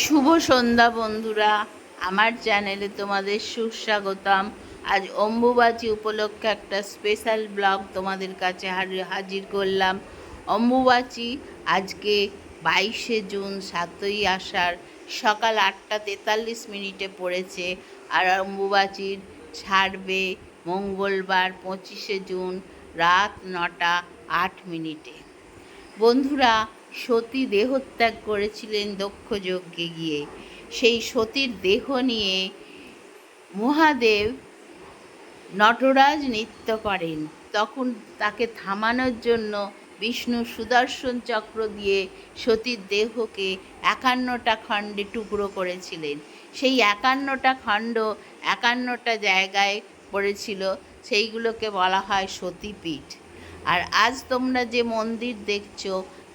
শুভ সন্ধ্যা বন্ধুরা। আমার চ্যানেলে তোমাদের সুস্বাগতম। আজ অম্বুবাচী উপলক্ষে একটা স্পেশাল ব্লগ তোমাদের কাছে হাজির করলাম। অম্বুবাচী আজকে বাইশে জুন, সাতই আষাঢ়, সকাল আটটা তেতাল্লিশ মিনিটে পড়েছে। আর অম্বুবাচীর ছাড়বে মঙ্গলবার, পঁচিশে জুন, রাত নটা আট মিনিটে। বন্ধুরা সতী দেহত্যাগ করেছিলেন দক্ষ যজ্ঞে গিয়ে। সেই সতীর দেহ নিয়ে মহাদেব নটরাজ নৃত্য করেন। তখন তাকে থামানোর জন্য বিষ্ণু সুদর্শন চক্র দিয়ে সতীর দেহকে একান্নটা খণ্ডে টুকরো করেছিলেন। সেই একান্নটা খণ্ড একান্নটা জায়গায় পড়েছিল, সেইগুলোকে বলা হয় সতীপীঠ। আর আজ তোমরা যে মন্দির দেখছ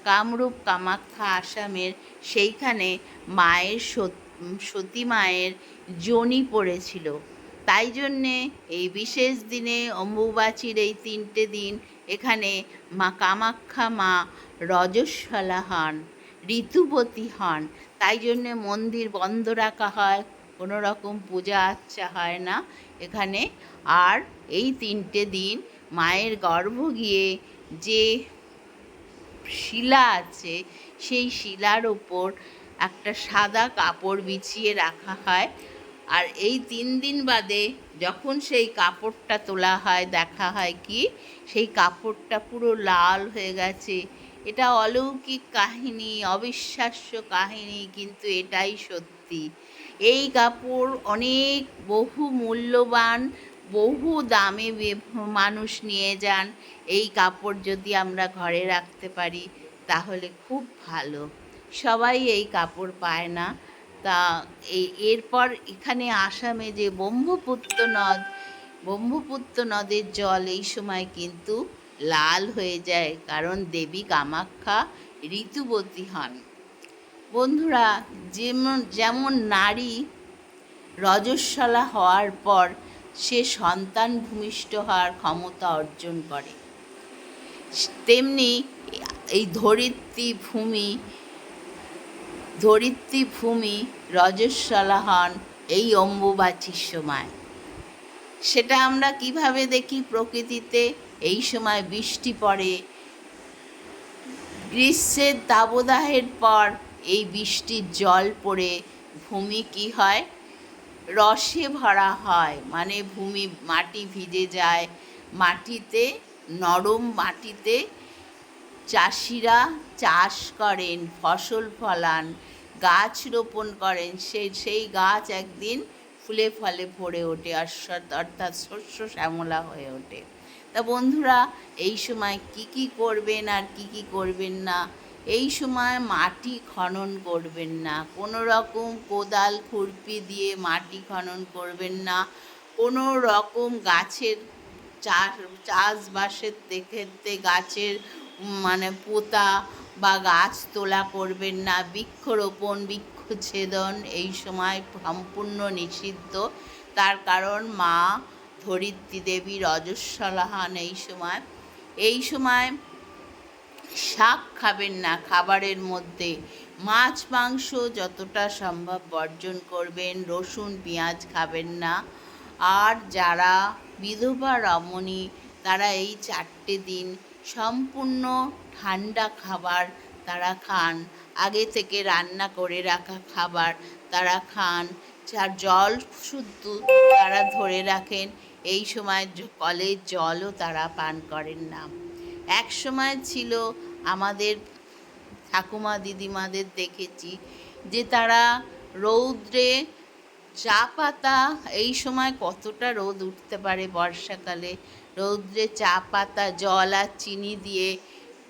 কামরূপ কামাখ্যা আসামের সেইখানে মায়ের সত- মায়ের জনি পড়েছিল। তাই জন্যে এই বিশেষ দিনে অম্বুবাচীর এই তিনটে দিন এখানে মা কামাখ্যা, মা রজস্বলা হন ঋতুবতী হন। তাই জন্যে মন্দির বন্ধ রাখা হয়, কোনো রকম পূজা আচ্চা হয় না এখানে। আর এই তিনটে দিন মায়ের গর্ভ গিয়ে যে শিলা আছে, সেই শিলার ওপর একটা সাদা কাপড় বিছিয়ে রাখা হয়। আর এই তিন দিন বাদে যখন সেই কাপড়টা তোলা হয়, দেখা হয় কি, সেই কাপড়টা পুরো লাল হয়ে গেছে। এটা অলৌকিক কাহিনী, অবিশ্বাস্য কাহিনী, কিন্তু এটাই সত্যি। এই কাপড় অনেক বহু মূল্যবান বহু দামে মানুষ নিয়ে যান। এই কাপড় যদি আমরা ঘরে রাখতে পারি, তাহলে খুব ভালো। সবাই এই কাপড় পায় না। তা এরপর এখানে আসামে যে ব্রহ্মপুত্র নদ, ব্রহ্মপুত্র নদের জল এই সময় কিন্তু লাল হয়ে যায়, কারণ দেবী কামাখ্যা ঋতুবতী হন। বন্ধুরা, যেমন যেমন নারী রজস্বলা হওয়ার পর সে সন্তান ভূমিষ্ঠ হওয়ার ক্ষমতা অর্জন করে। তেমনি এই ধরিত্রী ভূমি ধরিত্রী ভূমি রজস্বলা হন এই অম্বুবাচীর সময়। সেটা আমরা কীভাবে দেখি প্রকৃতিতে? এই সময় বৃষ্টি পড়ে, গ্রীষ্মের দাবদাহের পর এই বৃষ্টির জল পড়ে। ভূমি কি হয়? রসে ভরা হয়। মানে ভূমি, মাটি ভিজে যায়। মাটিতে, নরম মাটিতে চাষিরা চাষ করেন, ফসল ফলান, গাছ রোপণ করেন। সেই সেই গাছ একদিন ফুলে ফলে ভরে ওঠে অর্থাৎ শস্য শ্যামলা হয়ে ওঠে। তা বন্ধুরা, এই সময় কি কি করবেন আর কি কি করবেন না এই সময় মাটি খনন করবেন না। কোনো রকম কোদাল, খুরপি দিয়ে মাটি খনন করবেন না। কোনো রকম গাছের চাষ চাষবাসের ক্ষেত্রে গাছের মানে পোতা বা গাছ তোলা করবেন না। বৃক্ষরোপণ বৃক্ষছেদন এই সময় সম্পূর্ণ নিষিদ্ধ। তার কারণ মা ধরিত্রী দেবী রজস্বলা হন এই সময়। এই সময় শাক খাবেন না। খাবারের মধ্যে মাছ, মাংস যতটা সম্ভব বর্জন করবেন। রসুন, পেঁয়াজ খাবেন না। আর যারা বিধবা রমণী, তারা এই চারটে দিন সম্পূর্ণ ঠান্ডা খাবার তারা খান। আগে থেকে রান্না করে রাখা খাবার তারা খান। যার জল শুদ্ধ তারা ধরে রাখেন। এই সময় কলের জলও তারা পান করেন না। এক সময় ছিল আমাদের ঠাকুমা, দিদিমাদের দেখেছি যে তারা রৌদ্রে চা পাতা, এই সময় কতটা রোদ উঠতে পারে বর্ষাকালে? রৌদ্রে চা পাতা, জল আর চিনি দিয়ে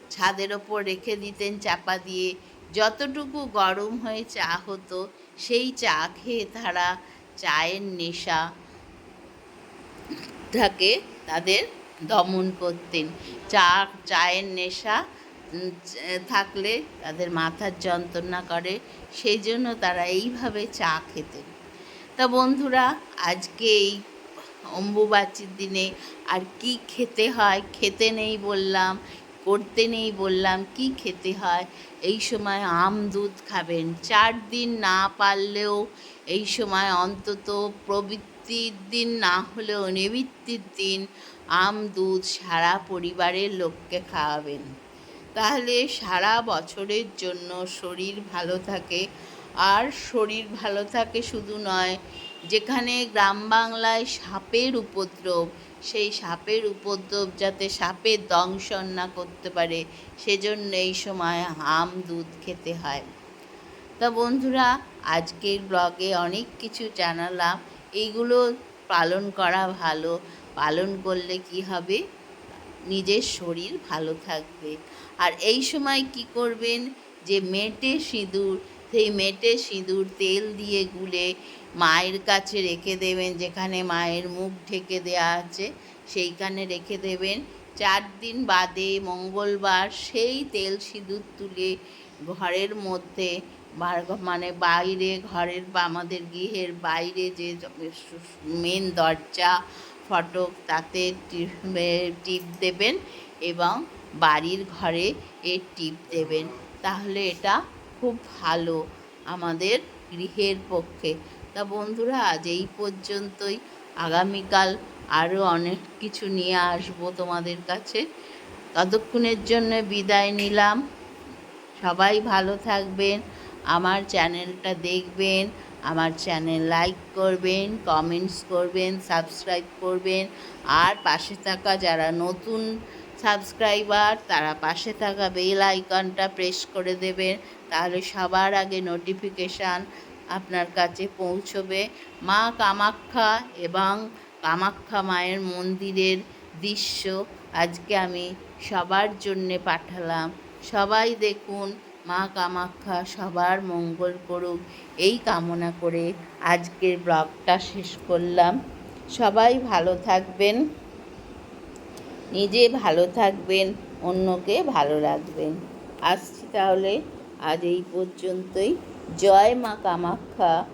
ছাদের ওপর রেখে দিতেন, চাপা দিয়ে। যতটুকু গরম হয়ে চা হতো, সেই চা খেয়ে তারা চায়ের নেশা থাকে তাদের দমন করতেন। চা, চায়ের নেশা থাকলে তাদের মাথার যন্ত্রণা করে, সেই জন্য তারা এইভাবে চা খেতেন। তা বন্ধুরা, আজকে এই অম্বুবাচীর দিনে আর কি খেতে হয়, খেতে নেই বললাম, করতে নেই বললাম, কি খেতে হয়? এই সময় আম দুধ খাবেন। চার দিন না পারলেও এই সময় অন্তত প্রবৃত্তির দিন না হলেও নিবৃত্তির দিন আম, দুধ সারা পরিবারের লোককে খাওয়াবেন। তাহলে সারা বছরের জন্য শরীর ভালো থাকে। আর শরীর ভালো থাকে শুধু নয়, যেখানে গ্রাম বাংলায় সাপের উপদ্রব, সেই সাপের উপদ্রব যাতে সাপের দংশন না করতে পারে, সেজন্য এই সময় আম, দুধ খেতে হয়। তা বন্ধুরা, আজকের ব্লগে অনেক কিছু জানালাম। এইগুলো পালন করা ভালো। পালন করলে কি হবে? নিজের শরীর ভালো থাকবে। আর এই সময় কি করবেন? যে মেটে সিঁদুর, সেই মেটে সিঁদুর তেল দিয়ে গুলে মায়ের কাছে রেখে দেবেন, যেখানে মায়ের মুখ ঢেকে দেওয়া আছে, সেইখানে রেখে দেবেন। চার দিন বাদে মঙ্গলবার সেই তেল সিঁদুর তুলে ঘরের মধ্যে মানে বাইরে ঘরের বা আমাদের গৃহের বাইরে যে মেন দরজা, ফটক, তাতে টিপ দেবেন এবং বাড়ির ঘরে এর টিপ দেবেন। তাহলে এটা খুব ভালো আমাদের গৃহের পক্ষে। তা বন্ধুরা, আজ এই পর্যন্তই। আগামীকাল আরও অনেক কিছু নিয়ে আসব তোমাদের কাছে। ততক্ষণের জন্য বিদায় নিলাম। সবাই ভালো থাকবেন, আমার চ্যানেলটা দেখবেন, আমার চ্যানেল লাইক করবেন, কমেন্টস করবেন, সাবস্ক্রাইব করবেন, আর পাশে থাকা যারা নতুন সাবস্ক্রাইবার, তারা পাশে থাকা বেল আইকনটা প্রেস করে দেবেন, তাহলে সবার আগে নোটিফিকেশান আপনার কাছে পৌঁছবে। মা কামাখ্যা এবং কামাখ্যা মায়ের মন্দিরের দৃশ্য আজকে আমি সবার জন্যে পাঠালাম। সবাই দেখুন, মা কামাখ্যা সবার মঙ্গল করুক। এই কামনা করে আজকের ব্লগটা শেষ করলাম। সবাই ভালো থাকবেন। নিজে ভালো থাকবেন অন্যকে ভালো রাখবেন। আসছি তাহলে আজ এই পর্যন্তই। জয় মা কামাখ্যা